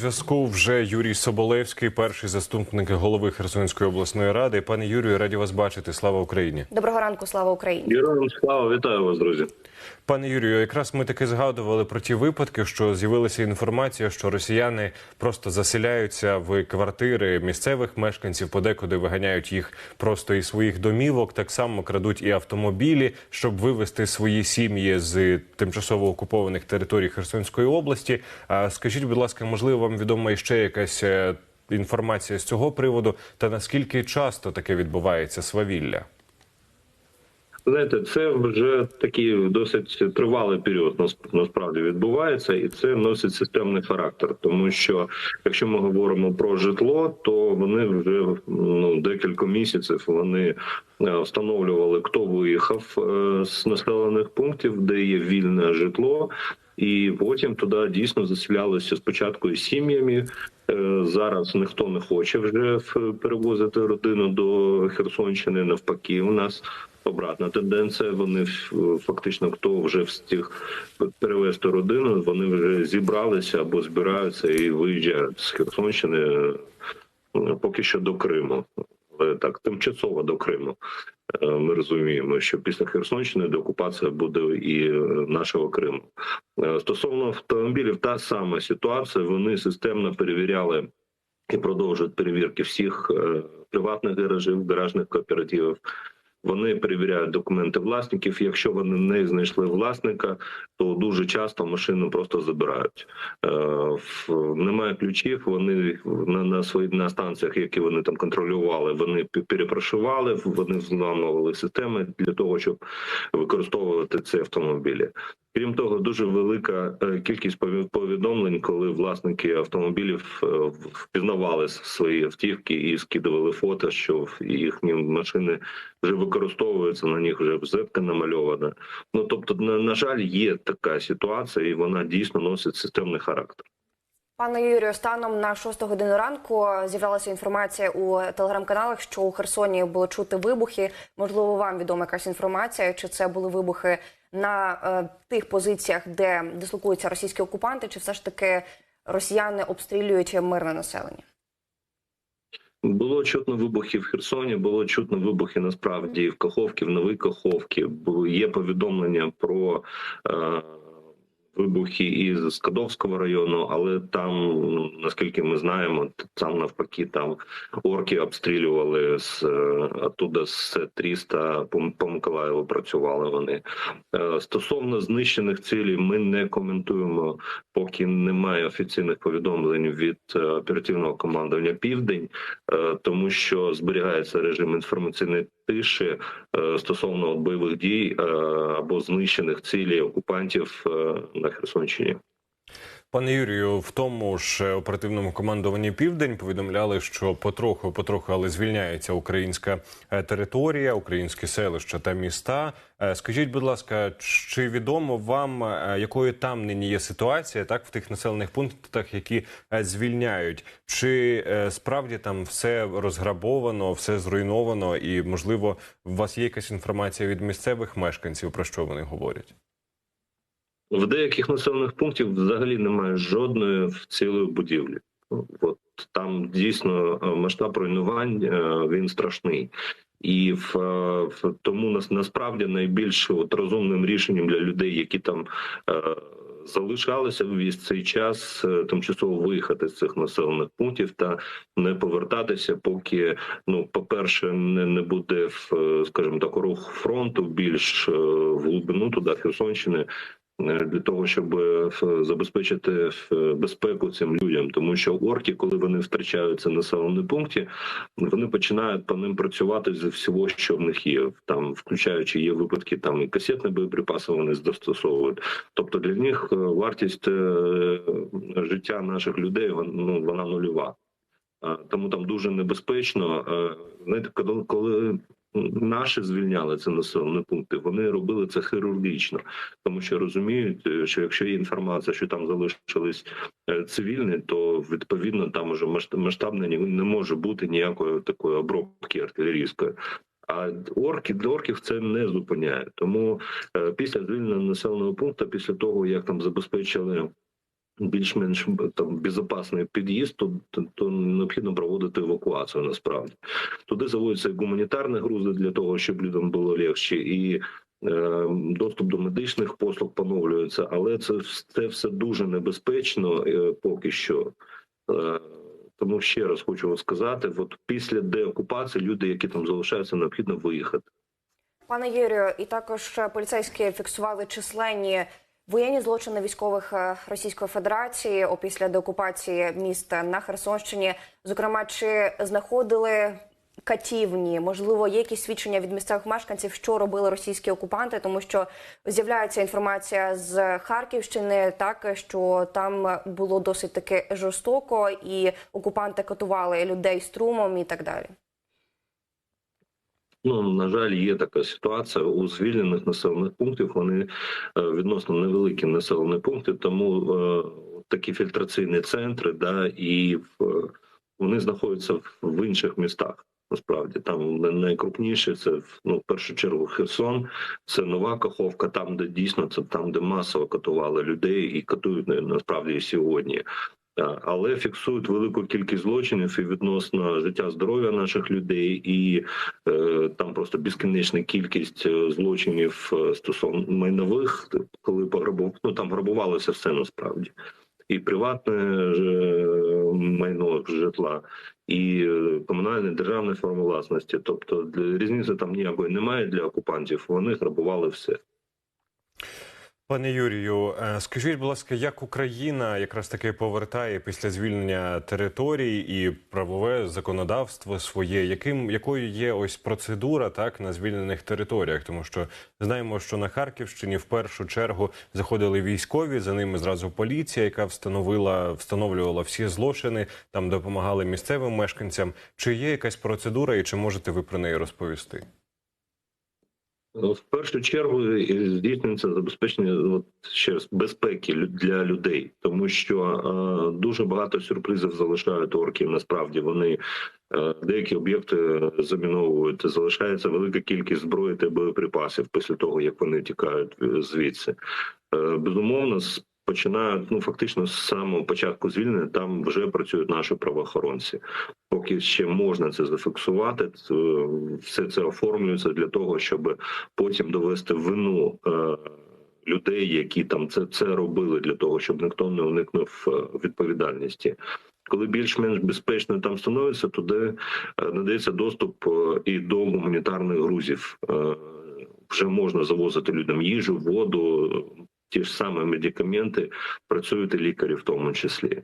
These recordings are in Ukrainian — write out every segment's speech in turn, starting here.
Зв'язку вже Юрій Соболевський, перший заступник голови Херсонської обласної ради. Пане Юрію, раді вас бачити. Слава Україні. Доброго ранку, слава Україні. Героям слава, вітаю вас, друзі. Пане Юрію, якраз ми таки згадували про ті випадки, що з'явилася інформація, що росіяни просто заселяються в квартири місцевих мешканців, подекуди виганяють їх просто із своїх домівок. Так само крадуть і автомобілі, щоб вивезти свої сім'ї з тимчасово окупованих територій Херсонської області. А скажіть, будь ласка, можливо, вам відома іще якась е, інформація з цього приводу, та наскільки часто таке відбувається свавілля? Знаєте, це вже такий досить тривалий період насправді відбувається, і це носить системний характер. Тому що якщо ми говоримо про житло, то вони вже ну декілька місяців вони е, встановлювали, хто виїхав е, з населених пунктів, де є вільне житло. І потім туди дійсно заселялися спочатку із сім'ями. Е, Зараз ніхто не хоче вже перевозити родину до Херсонщини. Навпаки, у нас обратна тенденція. Вони фактично хто вже встиг перевезти родину, вони вже зібралися або збираються і виїжджають з Херсонщини е, поки що до Криму. Але так тимчасово до Криму. Е, Ми розуміємо, що після Херсонщини деокупація буде і е, нашого Криму. Е, Стосовно автомобілів, та сама ситуація. Вони системно перевіряли і продовжують перевірки всіх е, приватних гаражів, гаражних кооперативів. Вони перевіряють документи власників. Якщо вони не знайшли власника, то дуже часто машину просто забирають. Е, в- Немає ключів. Вони на, на своїх на станціях, які вони там контролювали, вони перепрошували, вони взламували системи для того, щоб використовувати ці автомобілі. Крім того, дуже велика е, кількість пові- повідомлень, коли власники автомобілів е, впізнавали свої автівки і скидували фото, що їхні машини вже використовуються на них вже взетка намальована. Ну тобто, на, на жаль, є така ситуація, і вона дійсно носить системний характер. Пане Юрію, станом на 6 годину ранку з'являлася інформація у телеграм-каналах, що у Херсоні було чути вибухи. Можливо, вам відома якась інформація, чи це були вибухи на е, тих позиціях, де дислокуються російські окупанти, чи все ж таки росіяни обстрілюють мирне населення? Було чутно вибухи в Херсоні, було чутно вибухи насправді в Каховці, в Новій Каховці. Є повідомлення про е, вибухи із Скадовського району, але там, ну, наскільки ми знаємо, там навпаки там орки обстрілювали з е, оттуда з 300 по, Миколаєву працювали вони. Е, стосовно знищених цілей, ми не коментуємо, поки немає офіційних повідомлень від е, оперативного командування Південь. Тому що зберігається режим інформаційної тиші е, стосовно бойових дій е, або знищених цілей окупантів е, на Херсонщині. Пане Юрію, в тому ж оперативному командуванні Південь повідомляли, що потроху, потроху, але звільняється українська е, територія, українські селища та міста. Е, Скажіть, будь ласка, чи відомо вам, е, якою там нині є ситуація, так в тих населених пунктах, які е, звільняють? Чи е, справді там все розграбовано, все зруйновано, і можливо, у вас є якась інформація від місцевих мешканців, про що вони говорять? В деяких населених пунктів взагалі немає жодної вцілої будівлі. От там дійсно е, масштаб руйнувань е, він страшний. І в, е, в тому нас насправді найбільш от розумним рішенням для людей, які там е, залишалися весь цей час, е, тимчасово виїхати з цих населених пунктів та не повертатися, поки ну, по-перше, не, не буде в, скажімо так, рух фронту більш е, в глибину туди Херсонщини для того, щоб е, забезпечити е, безпеку цим людям, тому що орки, коли вони втрачаються в населеному пункті, вони починають по ним працювати з всього, що в них є, там включаючи є випадки, там і касетні боєприпаси вони застосовують. Тобто для них е, вартість е, життя наших людей ну, вона нульова. Тому там дуже небезпечно. Е, Знаєте, коли наші звільняли ці населені пункти, вони робили це хірургічно, тому що розуміють, е, що якщо є інформація, що там залишились е, цивільні, то відповідно там уже масштаб- масштабне не може бути ніякої такої обробки артилерійської. А орки орків це не зупиняє. Тому е, після звільнення населеного пункту, після того як там забезпечили більш-менш там безпечний під'їзд, то, то, необхідно проводити евакуацію. Насправді туди заводяться гуманітарні грузи для того, щоб людям було легше, і е, доступ до медичних послуг поновлюється. Але це, це все дуже небезпечно е, поки що. Е, тому ще раз хочу вам сказати: от після деокупації люди, які там залишаються, необхідно виїхати. Пане Юрію, і також поліцейські фіксували численні воєнні злочини військових е, Російської Федерації опісля деокупації міста на Херсонщині. Зокрема, чи знаходили катівні? Можливо, є якісь свідчення від місцевих мешканців, що робили російські окупанти, тому що з'являється інформація з Харківщини, так що там було досить таки жорстоко, і окупанти катували людей струмом і так далі. Ну на жаль, є така ситуація у звільнених населених пунктів. Вони е, відносно невеликі населені пункти, тому е, такі фільтраційні центри, да і в вони знаходяться в, інших містах. Насправді там найкрупніше це ну в першу чергу Херсон, це нова Каховка, там де дійсно це там, де масово катували людей і катують на- насправді сьогодні. Е, Але фіксують велику кількість злочинів і відносно життя здоров'я наших людей, і е, там просто безкінечна кількість е, злочинів е, стосовно майнових, коли пограбували, ну там грабувалося все насправді. І приватне майно житла, і комунальне державне форми власності. Тобто різниці там ніякої немає для окупантів. Вони грабували все. Пане Юрію, е, скажіть, будь ласка, як Україна якраз таки повертає після звільнення територій і правове законодавство своє, яким якою є ось процедура так на звільнених територіях? Тому що знаємо, що на Харківщині в першу чергу заходили військові, за ними зразу поліція, яка встановила встановлювала всі злочини, там допомагали місцевим мешканцям. Чи є якась процедура, і чи можете ви про неї розповісти? Ну, В першу чергу здійснюється забезпечення от, ще раз безпеки для людей, тому що е, дуже багато сюрпризів залишають орків. Насправді вони е, деякі об'єкти заміновують. Залишається велика кількість зброї та боєприпасів після того, як вони тікають е, звідси. Е, безумовно, починають ну фактично з самого початку звільнення. Там вже працюють наші правоохоронці поки ще можна це зафіксувати, все це оформлюється для того, щоб потім довести вину е, людей, які там це, це робили, для того, щоб ніхто не уникнув е, відповідальності. Коли більш-менш безпечно там становиться, туди е, надається доступ е, і до гуманітарних грузів. Е, Вже можна завозити людям їжу, воду, е, ті ж самі медикаменти, працюють і лікарі в тому числі.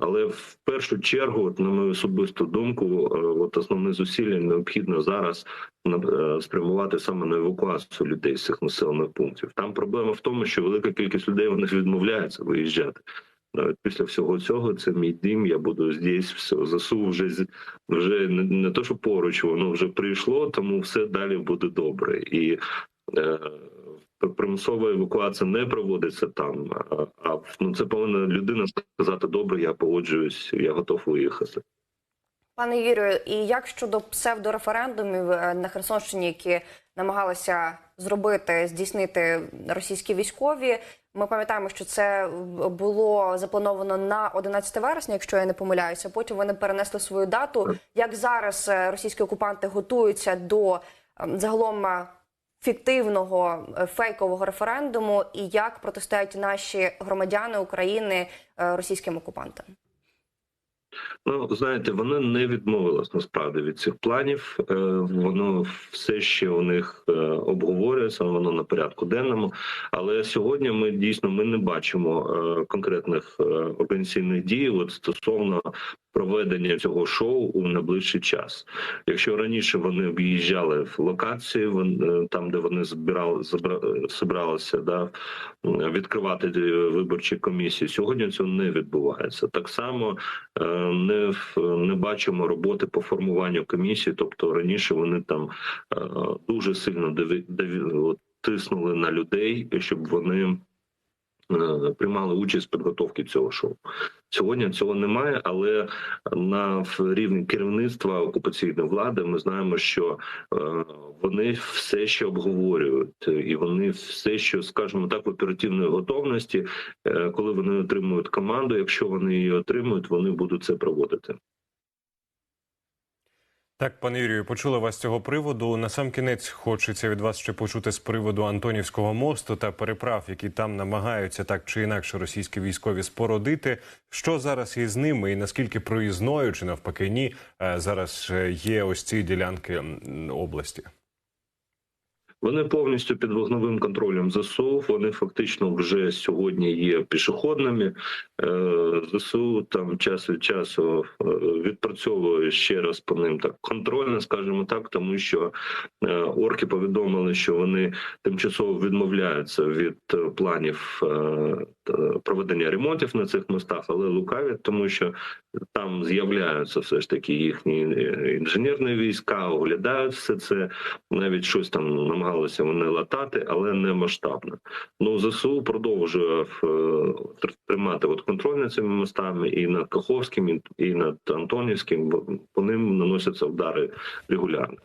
Але в першу чергу, от, на мою особисту думку, е, от основне зусилля необхідно зараз е, спрямувати саме на евакуацію людей з цих населених пунктів. Там проблема в тому, що велика кількість людей вони відмовляються виїжджати. Навіть після всього цього це мій дім. Я буду здесь, все ЗСУ вже вже не, не то, що поруч, воно вже прийшло, тому все далі буде добре. І е, примусова евакуація не проводиться там. А, а ну це повинна людина сказати: добре, я погоджуюсь, я готов виїхати. Пане Юрію, і як щодо псевдореферендумів е, на Херсонщині, які намагалися зробити, здійснити російські військові? Ми пам'ятаємо, що це було заплановано на 11 вересня, якщо я не помиляюся. Потім вони перенесли свою дату. Як зараз е, російські окупанти готуються до ем, загалом е, фіктивного е, фейкового референдуму, і як протистоять наші громадяни України е, російським окупантам? Ну знаєте, вони не відмовились насправді від цих планів. Е, Воно все ще у них е, обговорюється, воно на порядку денному. Але сьогодні ми дійсно ми не бачимо е, конкретних організаційних дій от стосовно проведення цього шоу у найближчий час. Якщо раніше вони об'їжджали в локації, там де вони збирали збиралися, да відкривати виборчі комісії. Сьогодні цього не відбувається. Так само не в- не бачимо роботи по формуванню комісії. Тобто раніше вони там е, дуже сильно тиснули на людей, щоб вони е, приймали участь в підготовці цього шоу. Сьогодні цього немає, але на рівні керівництва окупаційної влади ми знаємо, що е, вони все ще обговорюють, і вони все ще, скажімо так, в оперативної готовності, е, коли вони отримують команду. Якщо вони її отримують, вони будуть це проводити. Так, пане Юрію, почула вас з цього приводу. На сам кінець хочеться від вас ще почути з приводу Антонівського мосту та переправ, які там намагаються так чи інакше російські військові спородити. Що зараз із ними, і наскільки проїзною чи навпаки ні е, зараз е, є ось ці ділянки області? Вони повністю під вогновим контролем ЗСУ. Вони фактично вже сьогодні є пішохідними. Е, ЗСУ там час від часу е, відпрацьовує ще раз по ним так контрольно, скажімо так, тому що е, орки повідомили, що вони тимчасово відмовляються від планів проведення ремонтів на цих мостах, але лукавять, тому що там з'являються все ж таки їхні е, інженерні війська, оглядають все це навіть щось там намагалися вони латати, але не масштабно. Ну ЗСУ продовжує е, тримати от контроль над цими мостами і над Каховським, і- над Антонівським. бо По ним наносяться удари регулярно.